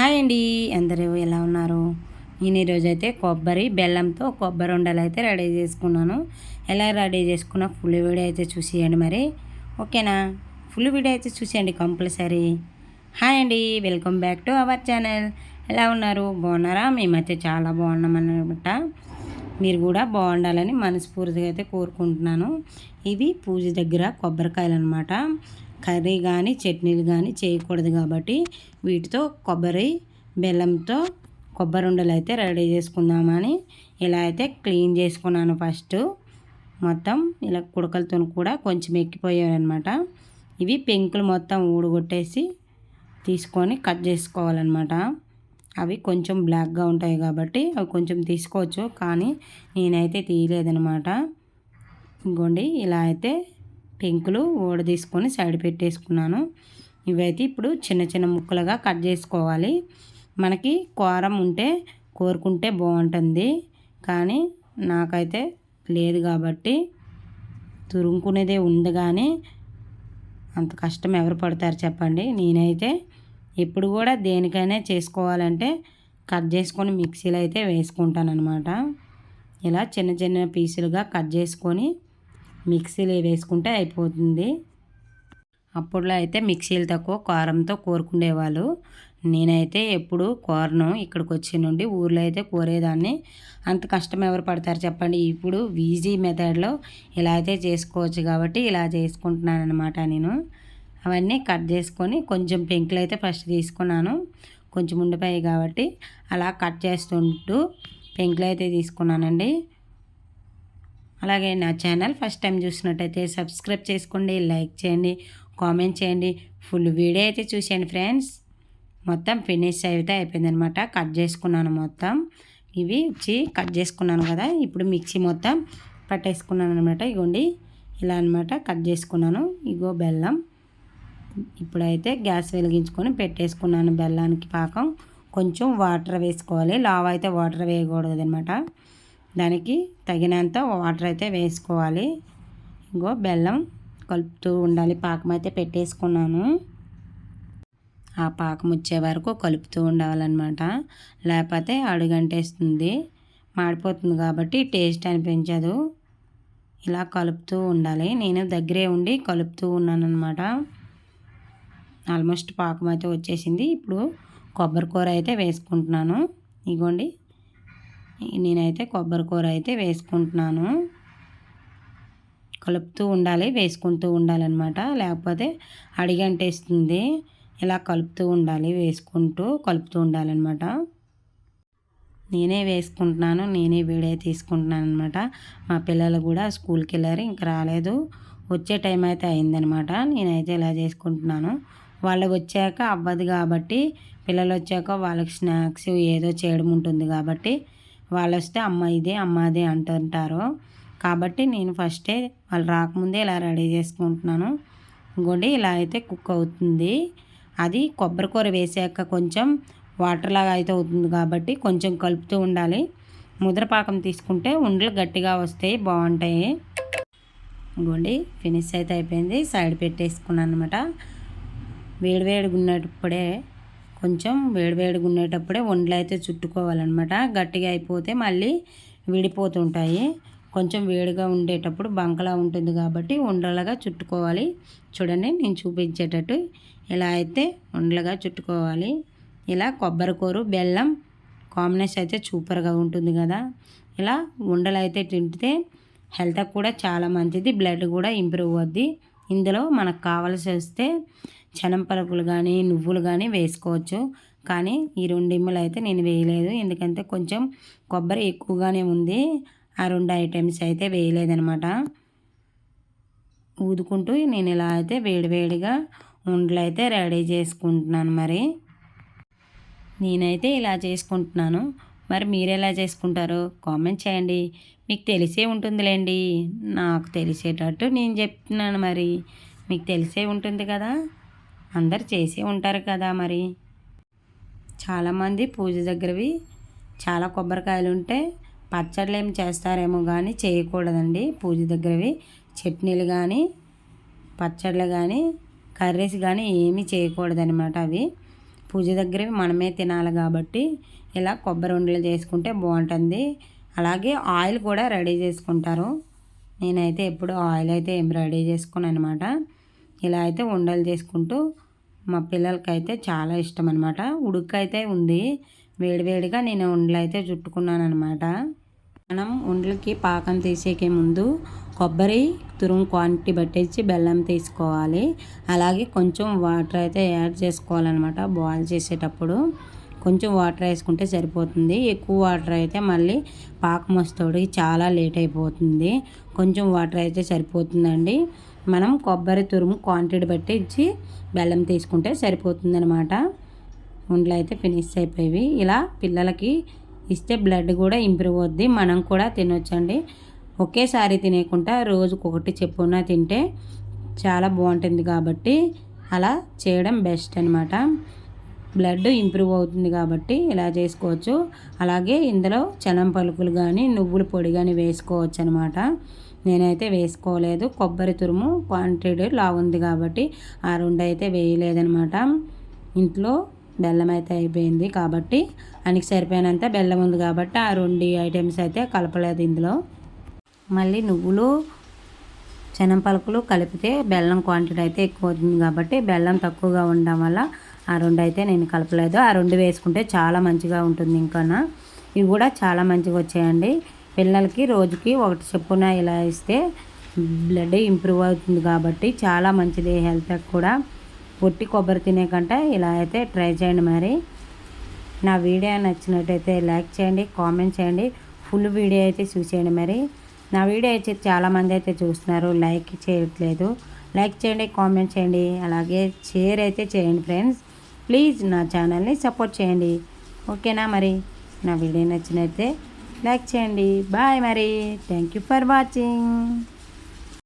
Hi అండి. అందరూ ఎలా ఉన్నారు? నేను ఈరోజు అయితే కొబ్బరి బెల్లంతో కొబ్బరి ఉండలు అయితే రెడీ చేసుకున్నాను. ఎలా రెడీ చేసుకున్నా ఫుల్ వీడియో అయితే చూసేయండి మరి. ఓకేనా? ఫుల్ వీడియో అయితే చూసేయండి కంపల్సరీ. హాయ్ అండి. Welcome back to our channel. ఎలా ఉన్నారు? బాగున్నారా? మేమైతే చాలా బాగున్నాం అనమాట మీరు కూడా బాగుండాలని మనస్ఫూర్తిగా అయితే కోరుకుంటున్నాను. ఇవి పూజ దగ్గర కొబ్బరికాయలు అనమాట కర్రీ కానీ చట్నీలు కానీ చేయకూడదు కాబట్టి వీటితో కొబ్బరి బెల్లంతో కొబ్బరి ఉండలు అయితే రెడీ చేసుకుందామని ఇలా అయితే క్లీన్ చేసుకున్నాను ఫస్ట్. మొత్తం ఇలా కుడకలతో కూడా కొంచెం ఎక్కిపోయాయి అనమాట ఇవి పెంకులు మొత్తం ఊడగొట్టేసి తీసుకొని కట్ చేసుకోవాలన్నమాట అవి కొంచెం బ్లాక్గా ఉంటాయి కాబట్టి అవి కొంచెం తీసుకోవచ్చు కానీ నేనైతే తీయలేదనమాట. ఇంకోండి ఇలా అయితే పెంకులు ఊడ తీసుకొని సైడ్ పెట్టేసుకున్నాను. ఇవైతే ఇప్పుడు చిన్న చిన్న ముక్కలుగా కట్ చేసుకోవాలి. మనకి కారం ఉంటే కోరుకుంటే బాగుంటుంది. కానీ నాకైతే లేదు కాబట్టి తురుముకునేదే ఉంది కానీ అంత కష్టం ఎవరు పడతారు చెప్పండి. నేనైతే ఎప్పుడు కూడా దేనికైనా చేసుకోవాలంటే కట్ చేసుకొని మిక్సీలో అయితే వేసుకుంటాను అనమాట ఇలా చిన్న చిన్న పీసులుగా కట్ చేసుకొని మిక్సీలో వేసుకుంటే అయిపోతుంది. అప్పుడులో అయితే మిక్సీలు తక్కువ కారంతో కోరుకునేవాళ్ళు. నేనైతే ఎప్పుడు కోరను ఇక్కడికి వచ్చి నుండి ఊర్లో అయితే కోరేదాన్ని. అంత కష్టం ఎవరు పడతారు చెప్పండి. ఇప్పుడు ఈజీ మెథడ్లో ఇలా అయితే చేసుకోవచ్చు కాబట్టి ఇలా చేసుకుంటున్నాను అనమాట నేను. అవన్నీ కట్ చేసుకొని కొంచెం పెంకులు అయితే ఫస్ట్ తీసుకున్నాను. కొంచెం ఉండిపోయాయి కాబట్టి అలా కట్ చేస్తుంటూ పెంకులు అయితే తీసుకున్నానండి. అలాగే నా ఛానల్ ఫస్ట్ టైం చూసినట్టయితే సబ్స్క్రైబ్ చేసుకోండి లైక్ చేయండి కామెంట్ చేయండి. ఫుల్ వీడియో అయితే చూసేయండి ఫ్రెండ్స్. మొత్తం ఫినిష్ అయితే అయిపోయిందనమాట కట్ చేసుకున్నాను మొత్తం. ఇవి వచ్చి కట్ చేసుకున్నాను కదా ఇప్పుడు మిక్సీ మొత్తం పట్టేసుకున్నాను అనమాట ఇగోండి ఇలా అనమాట కట్ చేసుకున్నాను. ఇగో బెల్లం. ఇప్పుడైతే గ్యాస్ వెలిగించుకొని పెట్టేసుకున్నాను బెల్లానికి పాకం. కొంచెం వాటర్ వేసుకోవాలి. లావ్ అయితే వాటర్ వేయకూడదు అనమాట దానికి తగినంత వాటర్ అయితే వేసుకోవాలి. ఇంకో బెల్లం కలుపుతూ ఉండాలి. పాకం అయితే పెట్టేసుకున్నాను. ఆ పాకం వచ్చే వరకు కలుపుతూ ఉండాలన్నమాట. లేకపోతే అడుగంటేస్తుంది. మాడిపోతుంది కాబట్టి టేస్ట్ అనిపించదు. ఇలా కలుపుతూ ఉండాలి. నేను దగ్గరే ఉండి కలుపుతూ ఉన్నాను అనమాట ఆల్మోస్ట్ పాకం అయితే వచ్చేసింది. ఇప్పుడు కొబ్బరి కూర అయితే వేసుకుంటున్నాను. ఇగోండి. నేనైతే కొబ్బరి కూర అయితే వేసుకుంటున్నాను. కలుపుతూ ఉండాలి వేసుకుంటూ ఉండాలన్నమాట. లేకపోతే అడిగంటేస్తుంది. ఇలా కలుపుతూ ఉండాలి వేసుకుంటూ కలుపుతూ ఉండాలన్నమాట. నేనే వేసుకుంటున్నాను నేనే వీడియో తీసుకుంటున్నాను అనమాట మా పిల్లలు కూడా స్కూల్కి వెళ్ళారు ఇంకా రాలేదు. వచ్చే టైం అయితే అయిందనమాట నేనైతే ఇలా చేసుకుంటున్నాను. వాళ్ళు వచ్చాక అవ్వదు కాబట్టి పిల్లలు వచ్చాక వాళ్ళకి స్నాక్స్ ఏదో చేయడం ఉంటుంది కాబట్టి వాళ్ళు వస్తే అమ్మ ఇదే అమ్మ అదే అంటుంటారు. కాబట్టి నేను ఫస్టే వాళ్ళు రాకముందే ఇలా రెడీ చేసుకుంటున్నాను. ఇంకోటి ఇలా అయితే కుక్ అవుతుంది. అది కొబ్బరి కూర వేసాక కొంచెం వాటర్ లాగా అయితే అవుతుంది కాబట్టి కొంచెం కలుపుతూ ఉండాలి. ముద్రపాకం తీసుకుంటే ఉండలు గట్టిగా వస్తాయి బాగుంటాయి. ఇంకోండి ఫినిష్ అయితే అయిపోయింది. సైడ్ పెట్టేసుకున్నాను అనమాట వేడివేడిగా ఉన్నప్పుడే కొంచెం వేడివేడిగా ఉండేటప్పుడే వండలు అయితే చుట్టుకోవాలన్నమాట. గట్టిగా అయిపోతే మళ్ళీ విడిపోతుంటాయి. కొంచెం వేడిగా ఉండేటప్పుడు బంకలా ఉంటుంది కాబట్టి ఉండలుగా చుట్టుకోవాలి. చూడండి నేను చూపించేటట్టు ఇలా అయితే ఉండలుగా చుట్టుకోవాలి. ఇలా కొబ్బరి కూర బెల్లం కాంబినేషన్ అయితే సూపర్గా ఉంటుంది కదా. ఇలా ఉండలు అయితే తింటే హెల్త్కి కూడా చాలా మంచిది బ్లడ్ కూడా ఇంప్రూవ్ అవుద్ది. ఇందులో మనకు కావాల్సి వస్తే చనం పలుకులు కానీ నువ్వులు కానీ వేసుకోవచ్చు. కానీ ఈ రెండు ఇమ్మలు అయితే నేను వేయలేదు. ఎందుకంటే కొంచెం కొబ్బరి ఎక్కువగానే ఉంది. ఆ రెండు ఐటమ్స్ అయితే వేయలేదనమాట. ఊదుకుంటూ నేను ఇలా అయితే వేడివేడిగా ఉండలు అయితే రెడీ చేసుకుంటున్నాను మరి. నేనైతే ఇలా చేసుకుంటున్నాను. మరి మీరు ఎలా చేసుకుంటారో కామెంట్ చేయండి. మీకు తెలిసే ఉంటుందిలేండి. నాకు తెలిసేటట్టు నేను చెప్తున్నాను మరి. మీకు తెలిసే ఉంటుంది కదా. అందరు చేసే ఉంటారు కదా మరి. చాలామంది పూజ దగ్గరవి చాలా కొబ్బరికాయలు ఉంటే పచ్చళ్ళు ఏం చేస్తారేమో కానీ చేయకూడదండి. పూజ దగ్గరవి చట్నీలు కానీ పచ్చళ్ళు కానీ కర్రీస్ కానీ ఏమీ చేయకూడదనమాట అవి. పూజ దగ్గరవి మనమే తినాలి కాబట్టి ఇలా కొబ్బరి ఉండలు చేసుకుంటే బాగుంటుంది. అలాగే ఆయిల్ కూడా రెడీ చేసుకుంటారు. నేనైతే ఎప్పుడు ఆయిల్ అయితే ఏం రెడీ చేసుకోను అనమాట ఇలా అయితే ఉండలు చేసుకుంటూ మా పిల్లలకైతే చాలా ఇష్టం అనమాట ఉడుకైతే ఉంది. వేడివేడిగా నేను ఉండలు అయితే చుట్టుకున్నాను అనమాట మనం ఉండలకి పాకం తీసేకే ముందు కొబ్బరి తురుము క్వాంటిటీ పట్టేసి బెల్లం తీసుకోవాలి. అలాగే కొంచెం వాటర్ అయితే యాడ్ చేసుకోవాలన్నమాట. బాయిల్ చేసేటప్పుడు కొంచెం వాటర్ వేసుకుంటే సరిపోతుంది. ఎక్కువ వాటర్ అయితే మళ్ళీ పాకం వస్తోడికి చాలా లేట్ అయిపోతుంది. కొంచెం వాటర్ అయితే సరిపోతుందండి. మనం కొబ్బరి తురుము క్వాంటిటీ బట్టి ఇచ్చి బెల్లం తీసుకుంటే సరిపోతుంది అనమాట ఉండలు అయితే ఫినిష్ అయిపోయి ఇలా పిల్లలకి ఇస్తే బ్లడ్ కూడా ఇంప్రూవ్ అవుద్ది. మనం కూడా తినొచ్చండి. ఒకేసారి తినేకుండా రోజుకు ఒకటి చెప్పున తింటే చాలా బాగుంటుంది కాబట్టి అలా చేయడం బెస్ట్ అనమాట బ్లడ్ ఇంప్రూవ్ అవుతుంది కాబట్టి ఇలా చేసుకోవచ్చు. అలాగే ఇందులో చనం పలుకులు కానీ నువ్వుల పొడి కానీ వేసుకోవచ్చు అనమాట నేనైతే వేసుకోలేదు. కొబ్బరి తురుము క్వాంటిటీ లా ఉంది కాబట్టి ఆ రెండు అయితే వేయలేదనమాట. ఇంట్లో బెల్లం అయితే అయిపోయింది కాబట్టి అనికి సరిపోయినంత బెల్లం ఉంది కాబట్టి ఆ రెండు ఐటమ్స్ అయితే కలపలేదు ఇందులో. మళ్ళీ నువ్వులు శనం పలుకులు కలిపితే బెల్లం క్వాంటిటీ అయితే ఎక్కువ అవుతుంది కాబట్టి బెల్లం తక్కువగా ఉండడం వల్ల ఆ రెండు అయితే నేను కలపలేదు. ఆ రెండు వేసుకుంటే చాలా మంచిగా ఉంటుంది ఇంకా ఇవి కూడా చాలా మంచిగా వచ్చాయండి. పిల్లలకి రోజుకి ఒకటి చెప్పున ఇలా ఇస్తే బ్లడ్ ఇంప్రూవ్ అవుతుంది కాబట్టి చాలా మంచిది హెల్త్ కూడా. పొట్టి కొబ్బరి తినే కంటే ఇలా అయితే ట్రై చేయండి మరి. నా వీడియో నచ్చినట్టయితే లైక్ చేయండి కామెంట్ చేయండి ఫుల్ వీడియో అయితే చూసేయండి మరి. నా వీడియో అయితే చాలామంది అయితే చూస్తున్నారు లైక్ చేయట్లేదు. లైక్ చేయండి కామెంట్ చేయండి. అలాగే షేర్ అయితే చేయండి ఫ్రెండ్స్. ప్లీజ్ నా ఛానల్ని సపోర్ట్ చేయండి. ఓకేనా మరి? నా వీడియో నచ్చినైతే లైక్ చేయండి. బాయ్ మరి. Thank you for watching